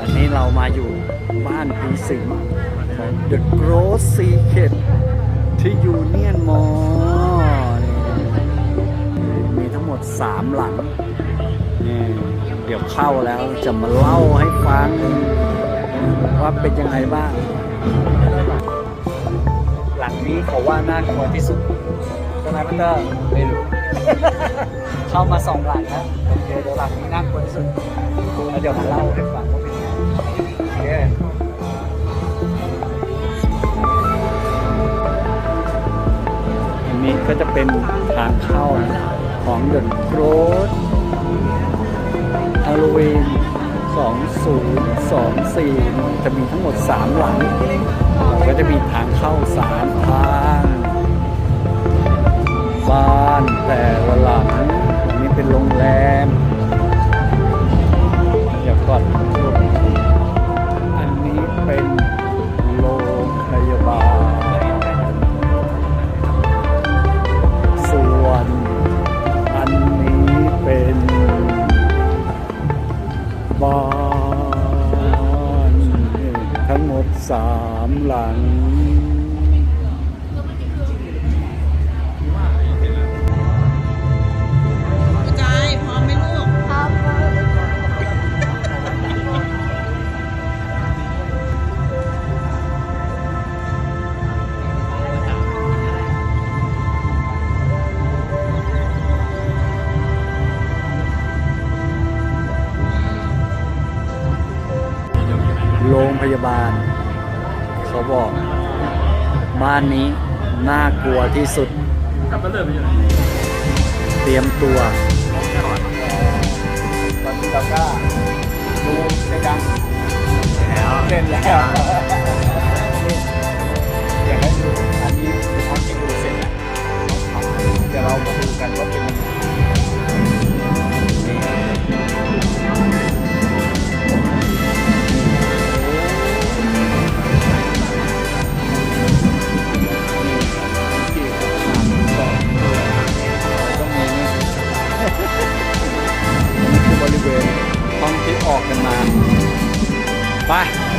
อันนี้เรามาอยู่บ้านผีสิงของ The Gross Secret ที่ยูเนียนมอมีทั้งหมด 3 หลังนี่เดี๋ยวเข้าแล้วจะมาเล่าให้ฟัง ว่าเป็นยังไงบ้าง หลังนี้เขาว่าน่ากลัวที่สุดใช่ไหมพีเตอร์ไม่รู้ เข้ามาสองหลังแล้วโอเคเดี๋ยวหลังนี้น่ากลัวที่สุดแล้วเดี๋ยวมาเล่าให้ฟังว่าเป็นยังไงโอเคอันนี้ก็จะเป็นทางเข้าของเดอะโกรดฮาโลวีน2024 จะมีทั้งหมด 3 หลัง ก็จะมีทางเข้าสามทาง บ้านแต่ละหลัง ทั้งหมดสามหลัง รงพยาบาล เขาบอกบ้านนี้น่ากลัวที่สุด เตรียมตัวตอนนี้เราก็ดูเสร็จยังแล้วเสร็จแล้ว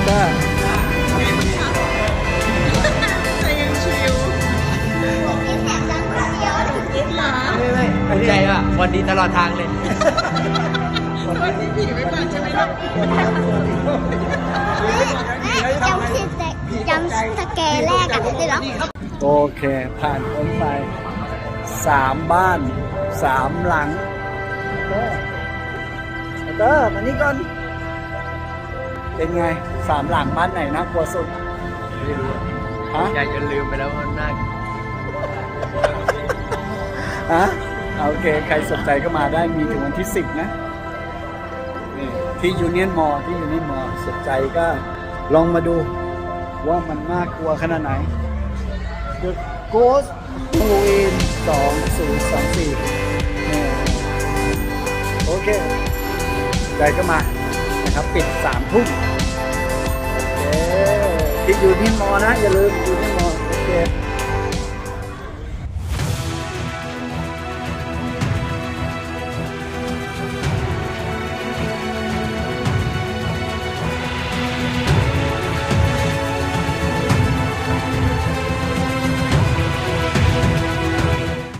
ก็ใจยังชิวหมาไม่ไม่ไม่ใจอะวันดีตลอดทางเลยวันนี้ผีไม่มาใช่ไหมลูกจำสิจำสแกนแรกอะได้หรอโอเค ผ่านพ้นไปสามบ้านสามหลังเตอร์เตอร์มานี่ก่อน เป็นไงสามหลังบ้านไหนน่ากลัวสุดไม่รู้ฮะใจจนลืมไปแล้วว่าน่าฮะโอเค ใครสนใจก็มาได้มีถึงวันที่10นะนี่ที่ยูเนียนมอที่ยูเนียนมอสนใจก็ลองมาดูว่ามันน่ากลัวขนาดไหน The Ghost Halloween 2024นี่โอเค ใจก็มา นะครับ ปิด3ทุ่มโอเคที่ยูเนียนมอนะ อย่าลืมอยู่ที่มอโอเค